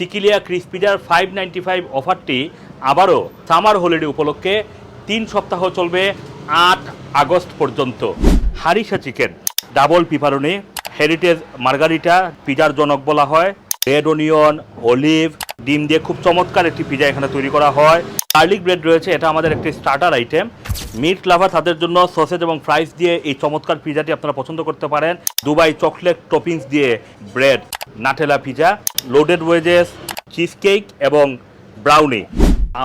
সিকিলিয়া ক্রিস্পিডার five ninety five অফারটি আবারও সামার হলিডে উপলক্ষে তিন সপ্তাহ চলবে আট আগস্ট পর্যন্ত। Harissa chicken, double pepperoni, heritage margherita, পিজার জনক বলা হয়, রেড অনিয়ন, অলিভ ডিম দিয়ে খুব চমৎকার একটি পিজা এখানে তৈরি করা হয়। গার্লিক ব্রেড রয়েছে, এটা আমাদের একটি স্টার্টার আইটেম মিট লাভার তাদের জন্য সসেজ এবং ফ্রাইস দিয়ে এই চমৎকার পিজাটি আপনারা পছন্দ করতে পারেন। দুবাই চকলেট টপিংস দিয়ে bread Nutella pizza loaded wedges cheese cake এবং ব্রাউনি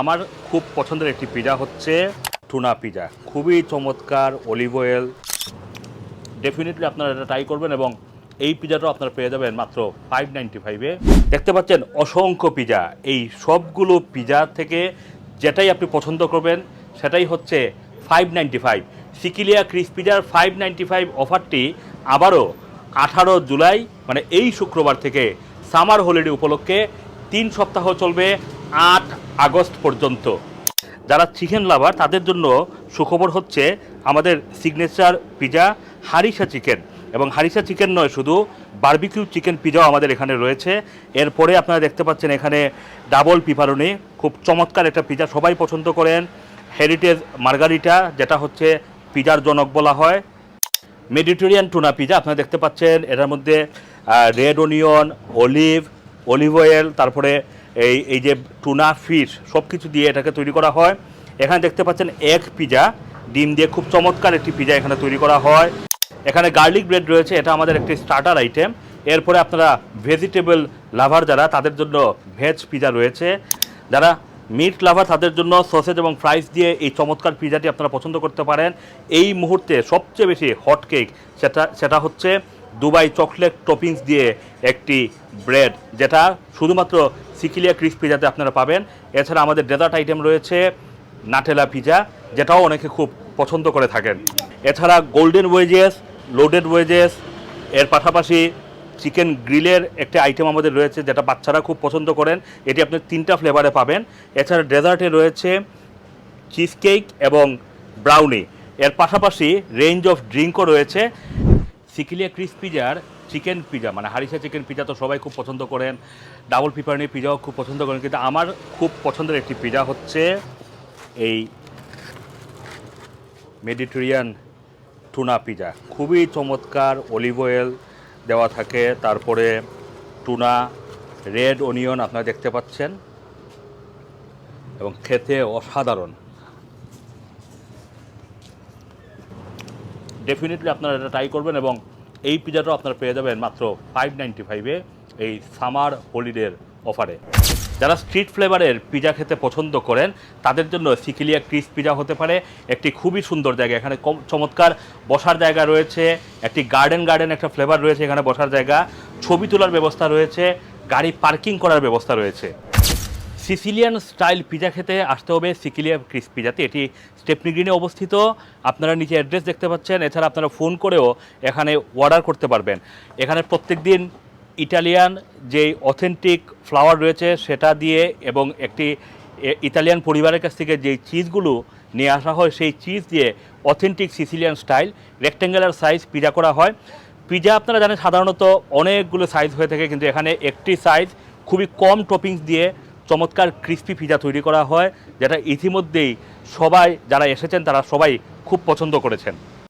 আমার খুব পছন্দের একটি পিজা হচ্ছে টুনা পিজা খুবই চমৎকার অলিভ অয়েল ডেফিনেটলি আপনারা এটা ট্রাই করবেন এবং এই পিজাটাও আপনারা পেয়ে যাবেন মাত্র ফাইভ নাইনটি ফাইভে দেখতে পাচ্ছেন অসংখ্য পিজা। এই সবগুলো পিজা থেকে যেটাই আপনি পছন্দ করবেন, সেটাই হচ্ছে five ninety five Sicilia crisp পিজার five ninety five অফারটি আবারও আঠারো জুলাই মানে এই শুক্রবার থেকে সামার হলিডে উপলক্ষে তিন সপ্তাহ চলবে আট আগস্ট পর্যন্ত। যারা চিকেন লাভার, তাদের জন্য সুখবর হচ্ছে আমাদের সিগনেচার পিজা হারিসা চিকেন। এবং হারিসা চিকেন নয়, শুধু বার্বিকিউ চিকেন পিজাও আমাদের এখানে রয়েছে। এরপরে আপনারা দেখতে পাচ্ছেন এখানে ডাবল পিপারনি, খুব চমৎকার একটা পিজা, সবাই পছন্দ করেন। হেরিটেজ মার্গারিটা, যেটা হচ্ছে পিজার জনক বলা হয়। মেডিটেরিয়ান টুনা পিজা আপনারা দেখতে পাচ্ছেন, এটার মধ্যে red onion olive olive oil তারপরে এই এই যে টুনা ফিশ সব কিছু দিয়ে এটাকে তৈরি করা হয়। এখানে দেখতে পাচ্ছেন এক পিজা ডিম দিয়ে খুব চমৎকার একটি পিজা এখানে তৈরি করা হয়। এখানে গার্লিক ব্রেড রয়েছে, এটা আমাদের একটি স্টার্টার আইটেম এরপরে আপনারা ভেজিটেবল লাভার যারা, তাদের জন্য ভেজ পিজা রয়েছে। যারা মিট লাভার তাদের জন্য সসেজ এবং ফ্রাইস দিয়ে এই চমৎকার পিজাটি আপনারা পছন্দ করতে পারেন। এই মুহূর্তে সবচেয়ে বেশি হট কেক সেটা সেটা হচ্ছে দুবাই চকলেট টপিংস দিয়ে একটি ব্রেড যেটা শুধুমাত্র সিকিলিয়া ক্রিস পিজাতে আপনারা পাবেন। এছাড়া আমাদের ডেজার্ট আইটেম রয়েছে নাটেলা পিজা যেটাও অনেকে খুব পছন্দ করে থাকেন। এছাড়া গোল্ডেন ওয়েজেস লোডেড ওয়েজেস এর পাশাপাশি চিকেন গ্রিলের একটা আইটেম আমাদের রয়েছে যেটা বাচ্চারা খুব পছন্দ করেন। এটি আপনি তিনটা ফ্লেভারে পাবেন। এছাড়া ডেজার্টে রয়েছে চিজ কেক এবং ব্রাউনি এর পাশাপাশি রেঞ্জ অফ ড্রিঙ্কও রয়েছে। সিকিলিয়া ক্রিস পিজার চিকেন পিজা মানে হারিসা চিকেন পিজা তো সবাই খুব পছন্দ করেন। ডাবল পিপারনি পিজাও খুব পছন্দ করেন। কিন্তু আমার খুব পছন্দের একটি পিজা হচ্ছে এই মেডিটেরিয়ান টুনা পিজা। খুবই চমৎকার অলিভ অয়েল দেওয়া থাকে, তারপরে টুনা রেড অনিয়ন আপনারা দেখতে পাচ্ছেন, এবং খেতে অসাধারণ। ডেফিনেটলি আপনারা এটা ট্রাই করবেন এবং এই পিজাটাও আপনারা পেয়ে যাবেন মাত্র ফাইভ নাইনটি ফাইভে এই সামার হলিডের অফারে যারা স্ট্রিট ফ্লেভারের পিজা খেতে পছন্দ করেন, তাদের জন্য সিকিলিয়া ক্রিস পিজা হতে পারে। একটি খুবই সুন্দর জায়গা, এখানে কম- চমৎকার বসার জায়গা রয়েছে, একটি গার্ডেন গার্ডেন একটা ফ্লেভার রয়েছে এখানে বসার জায়গা, ছবি তোলার ব্যবস্থা রয়েছে, গাড়ি পার্কিং করার ব্যবস্থা রয়েছে। সিসিলিয়ান স্টাইল পিজা খেতে আসতে হবে সিকিলিয়া ক্রিস পিজাতে, এটি স্টেপনি গ্রিনে অবস্থিত। আপনারা নিচে অ্যাড্রেস দেখতে পাচ্ছেন, এছাড়া আপনারা ফোন করেও এখানে অর্ডার করতে পারবেন। এখানে প্রত্যেক দিন ইটালিয়ান যেই অথেন্টিক ফ্লাওয়ার রয়েছে সেটা দিয়ে এবং একটি ইতালিয়ান পরিবারের কাছ থেকে যেই চিজগুলো নিয়ে আসা হয়, সেই চিজ দিয়ে authentic Sicilian style rectangular size pizza করা হয়। পিজা আপনারা জানেন সাধারণত অনেকগুলো সাইজ হয়ে থাকে, কিন্তু এখানে একটি সাইজ খুবই কম টপিংস দিয়ে চমৎকার ক্রিস্পি পিজা তৈরি করা হয়, যেটা ইতিমধ্যেই সবাই যারা এসেছেন তারা সবাই খুব পছন্দ করেছেন।